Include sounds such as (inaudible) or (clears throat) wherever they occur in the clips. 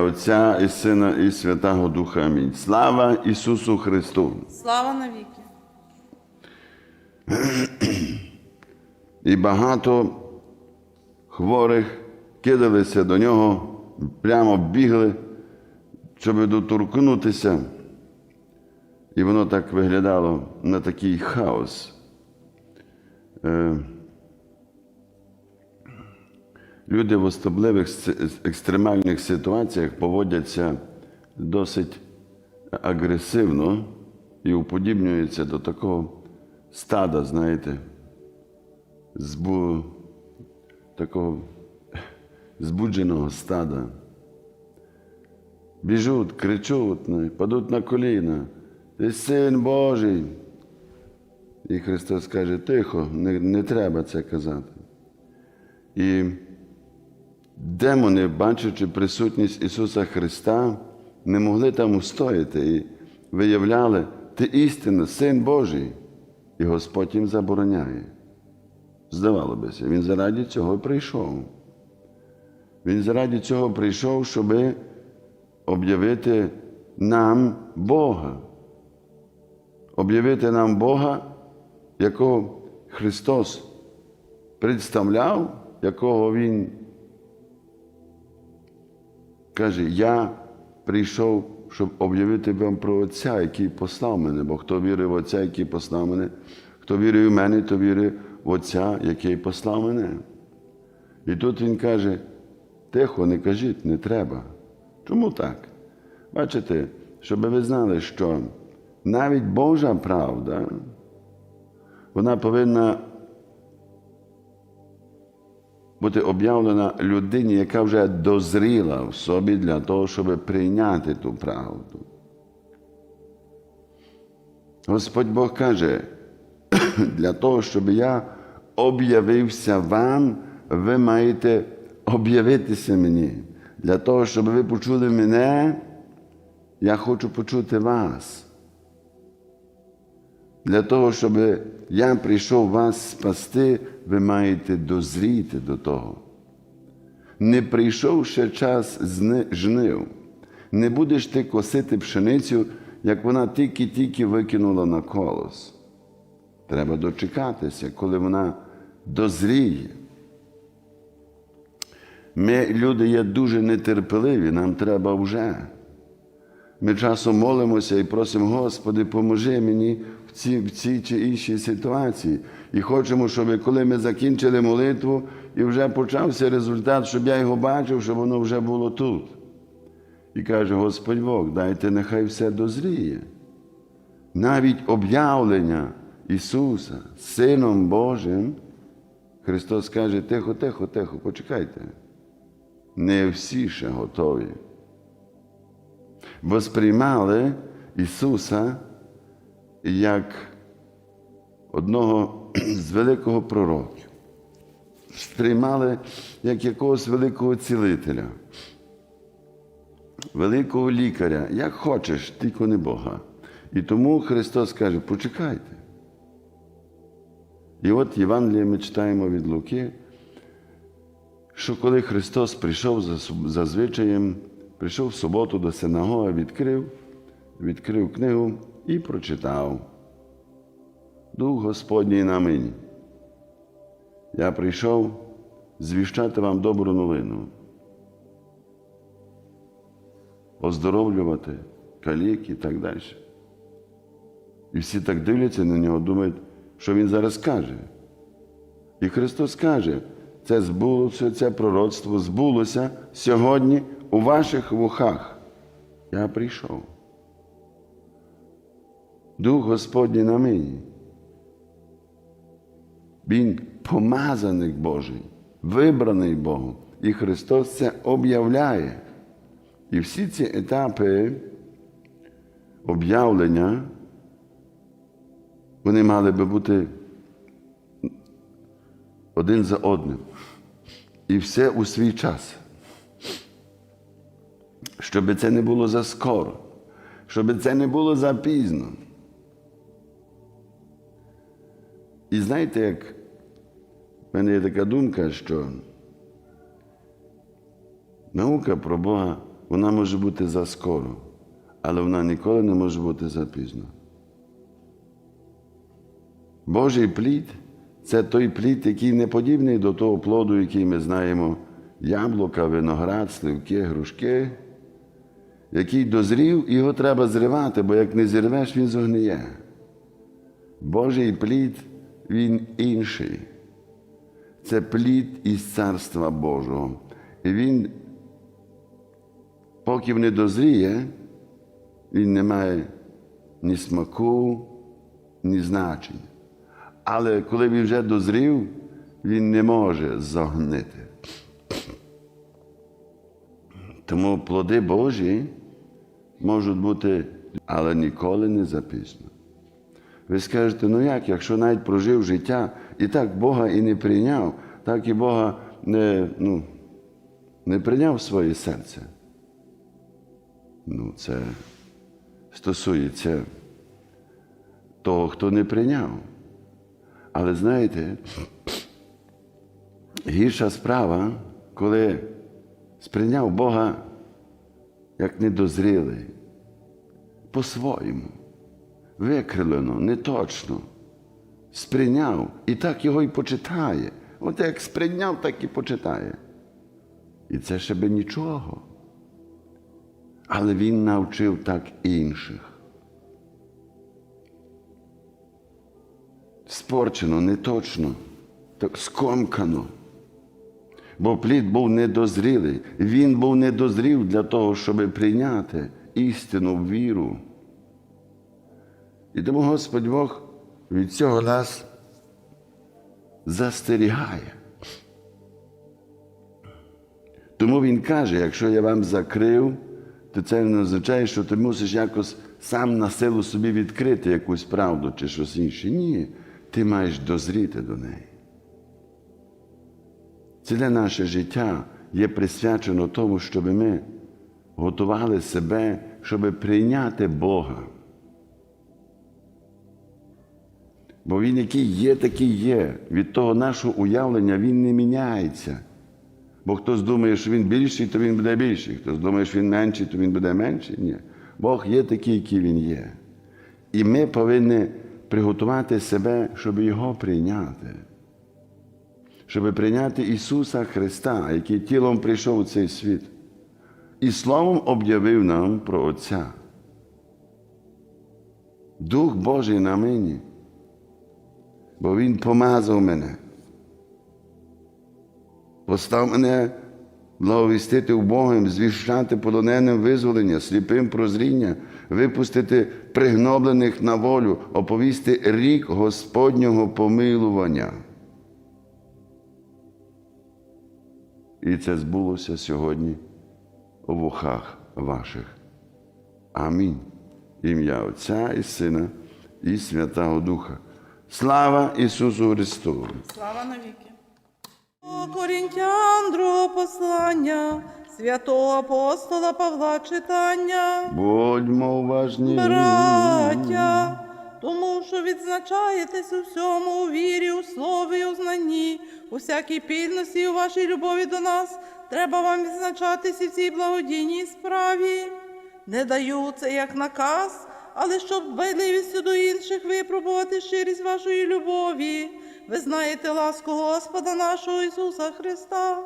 Отця і Сина, і Святого Духа. Амінь. Слава Ісусу Христу! Слава навіки. І багато хворих кидалися до нього, прямо бігли, щоб доторкнутися. І воно так виглядало на такий хаос. Е, Люди в особливих екстремальних ситуаціях поводяться досить агресивно і уподібнюються до такого стада, знаєте, збу... такого збудженого стада. Біжуть, кричуть, ну, падуть на коліна. Ти син Божий. І Христос каже, тихо, не, не треба це казати. І демони, бачачи присутність Ісуса Христа, не могли там устояти і виявляли, ти істинно, Син Божий, і Господь їм забороняє. Здавало бися, Він заради цього прийшов. Він заради цього прийшов, щоб об'явити нам Бога. Об'явити нам Бога, якого Христос представляв, якого Він каже, я прийшов, щоб об'явити вам про Отця, який послав мене, бо хто вірив в Отця, який послав мене, хто вірив в мене, то вірив в Отця, який послав мене. І тут він каже, тихо, не кажіть, не треба. Чому так? Бачите, щоб ви знали, що навіть Божа правда, вона повинна бути об'явлена людині, яка вже дозріла в собі для того, щоб прийняти ту правду. Господь Бог каже, (clears throat) для того, щоб я об'явився вам, ви маєте об'явитися мені. Для того, щоб ви почули мене, я хочу почути вас. Для того, щоб я прийшов вас спасти, ви маєте дозріти до того. Не прийшов ще час жнив. Не будеш ти косити пшеницю, як вона тільки-тільки викинула на колос. Треба дочекатися, коли вона дозріє. Ми, люди, є дуже нетерпеливі, нам треба вже. Ми часом молимося і просимо, Господи, поможи мені в цій, в цій чи іншій ситуації. І хочемо, щоб коли ми закінчили молитву і вже почався результат, щоб я його бачив, щоб воно вже було тут. І каже, Господь Бог, дайте нехай все дозріє. Навіть об'явлення Ісуса, Сином Божим, Христос каже, тихо, тихо, тихо, почекайте. Не всі ще готові восприймали Ісуса як одного з великого пророків, сприймали як якогось великого цілителя, великого лікаря, як хочеш, тільки не Бога. І тому Христос каже, почекайте. І от Євангеліє ми читаємо від Луки, що коли Христос прийшов за звичаєм, прийшов в суботу до синагоги, відкрив, відкрив книгу і прочитав. Дух Господній на мені. Я прийшов звіщати вам добру новину, оздоровлювати калік і так далі. І всі так дивляться на нього, думають, що він зараз каже. І Христос каже, це збулося, це пророцтво збулося сьогодні у ваших вухах. Я прийшов. Дух Господній на мені. Він помазаник Божий, вибраний Богом. І Христос це об'являє. І всі ці етапи об'явлення, вони мали би бути один за одним. І все у свій час. Щоб це не було заскоро, щоб це не було запізно. І знаєте, як в мене є така думка, що наука про Бога вона може бути заскоро, але вона ніколи не може бути запізно. Божий плід це той плід, який не подібний до того плоду, який ми знаємо: яблука, виноград, сливки, грушки, який дозрів, його треба зривати, бо як не зірвеш, він зогниє. Божий плід, він інший. Це плід із Царства Божого. І він, поки не дозріє, він не має ні смаку, ні значення. Але коли він вже дозрів, він не може загнити. Тому плоди Божі можуть бути, але ніколи не запізно. Ви скажете, ну як, якщо навіть прожив життя і так Бога і не прийняв, так і Бога не, ну, не прийняв своє серце. Ну, це стосується того, хто не прийняв. Але знаєте, гірша справа, коли сприйняв Бога як недозрілий, по-своєму, викрилено, неточно, сприйняв і так його і почитає. От як сприйняв, так і почитає. І це ще би нічого. Але він навчив так інших. спорчено, неточно, так скомкано. Бо плід був недозрілий. Він був недозрів для того, щоб прийняти істину віру. І тому Господь Бог від цього нас застерігає. Тому Він каже, якщо я вам закрив, то це не означає, що ти мусиш якось сам на силу собі відкрити якусь правду чи щось інше. Ні, ти маєш дозріти до неї. Ціле наше життя є присвячено тому, щоб ми готували себе, щоб прийняти Бога. Бо Він, який є, такий є. Від того нашого уявлення Він не міняється. Бо хтось думає, що він більший, то він буде більший. Хтось думає, що він менший, то він буде менший. Ні. Бог є такий, який він є. І ми повинні приготувати себе, щоб Його прийняти. Щоб прийняти Ісуса Христа, який тілом прийшов у цей світ. І Словом об'явив нам про Отця. Дух Божий на мені, бо Він помазав мене. Постав мене благовістити Богом, звіщати полоненим визволення, сліпим прозріння, випустити пригноблених на волю, оповісти рік Господнього помилування. І це збулося сьогодні у вухах ваших. Амінь. Ім'я Отця і Сина і Святого Духа. Слава Ісусу Христу! Слава навіки. Корінтян, другого послання, святого апостола Павла читання. Будьмо уважні. Браття, тому що відзначаєтесь у всьому, у вірі, у слові, у знанні, у всякій пільності у вашій любові до нас, треба вам відзначатись і в цій благодійній справі. Не даю це як наказ, але щоб дбайливістю до інших випробувати щирість вашої любові. Ви знаєте ласку Господа нашого Ісуса Христа,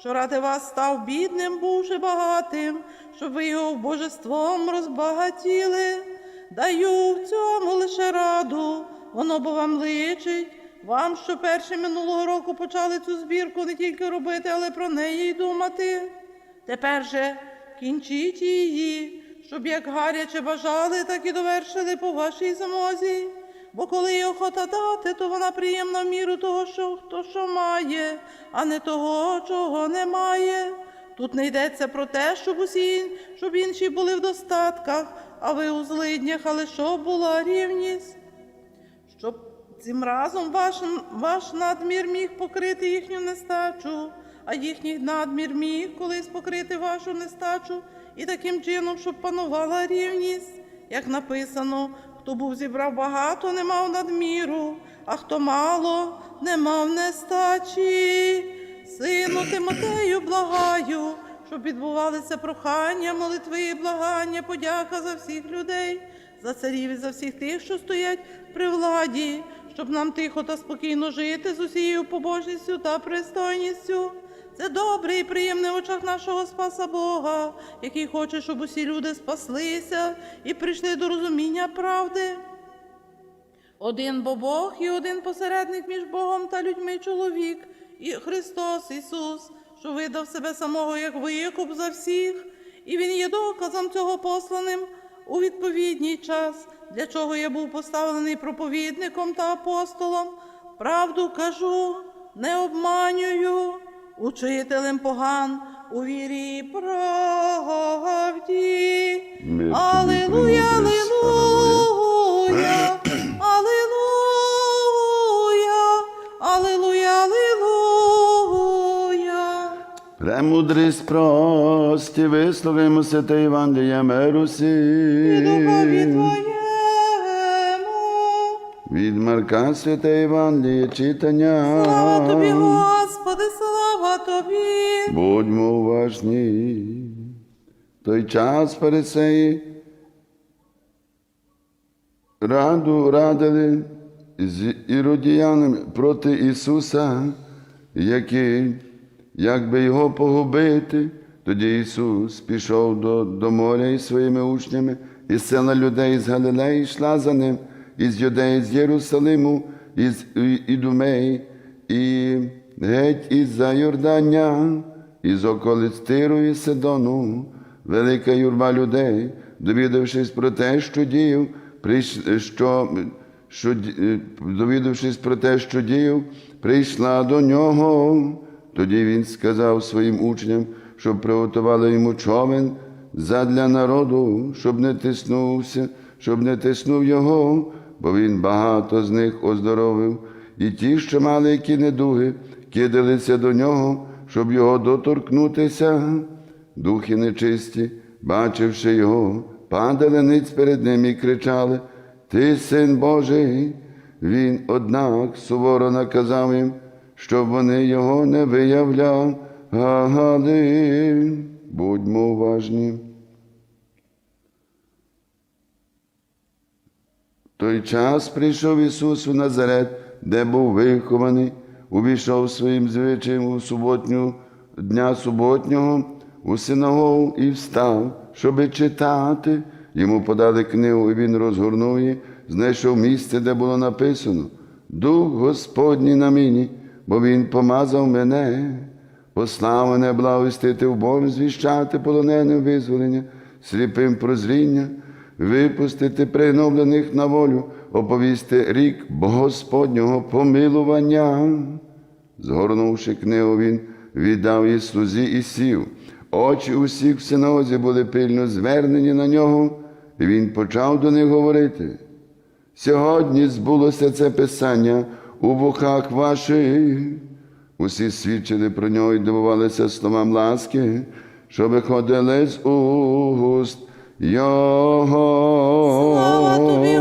що ради вас став бідним, бувши багатим, щоб ви його божеством розбагатіли. Даю в цьому лише раду, воно бо вам личить. Вам, що перші минулого року почали цю збірку не тільки робити, але про неї й думати. Тепер же кінчіть її, щоб як гаряче бажали, так і довершили по вашій замозі. Бо коли є охота дати, то вона приємна в міру того, що хто що має, а не того, чого немає. Тут не йдеться про те, щоб усі, щоб інші були в достатках, а ви у злиднях, але щоб була рівність щоб цим разом ваш, ваш надмір міг покрити їхню нестачу, а їхній надмір міг колись покрити вашу нестачу, і таким чином, щоб панувала рівність, як написано, хто був зібрав багато, не мав надміру, а хто мало, не мав нестачі. Сину Тимотею, благаю, щоб відбувалися прохання, молитви і благання, подяка за всіх людей, за царів і за всіх тих, що стоять при владі, щоб нам тихо та спокійно жити з усією побожністю та пристойністю. Це добре і приємне в очах нашого Спаса Бога, який хоче, щоб усі люди спаслися і прийшли до розуміння правди. Один бо Бог і один посередник між Богом та людьми чоловік, і Христос Ісус, що видав себе самого як викуп за всіх, і Він є доказом цього посланим у відповідній час, для чого я був поставлений проповідником та апостолом. Правду кажу, не обманюю, учителем поган у вірі і правді. Мир тобі, Премудрість прості, висловимося та Євангелія миру І Твоєму. Від Марка Святе Євангеліє читання. Слава Тобі, Господи, слава Тобі. Будьмо уважні. Той час фарисеї раду радили з іродіянами проти Ісуса, які, як би його погубити. Тоді Ісус пішов до, до моря із своїми учнями, і села людей з Галилеї йшла за ним, із Юдеї, з Єрусалиму, із Ідумеї, і геть із-за Йордання, із околиць Тиру і Сидону, велика юрба людей, довідавшись про те, що діяв, що, що, довідавшись про те, що діяв, прийшла до нього. Тоді він сказав своїм учням, щоб приготували йому човен задля народу, щоб не тиснувся, щоб не тиснув його, бо він багато з них оздоровив, і ті, що мали які недуги, кидалися до нього, щоб його доторкнутися. Духи нечисті, бачивши його, падали ниць перед ним і кричали: Ти син Божий. Він, однак, суворо наказав їм, щоб вони його не виявляли. Будьмо уважні. Той час прийшов Ісус у Назарет, де був вихований, увійшов своїм звичаєм у суботню, дня суботнього, у синагогу і встав, щоби читати. Йому подали книгу, і він розгорнув її, знайшов місце, де було написано Дух Господній на мені, бо Він помазав мене, послав мене благовістити вбогим, звіщати полоненим визволення, сліпим прозріння, випустити пригноблених на волю, оповісти рік Господнього помилування. Згорнувши книгу, він віддав її слузі і сів. Очі усіх в синозі були пильно звернені на нього, і він почав до них говорити. Сьогодні збулося це писання у вухах ваших. Усі свідчили про нього і дивувалися словам ласки, що виходили з уст його. Слава тобі,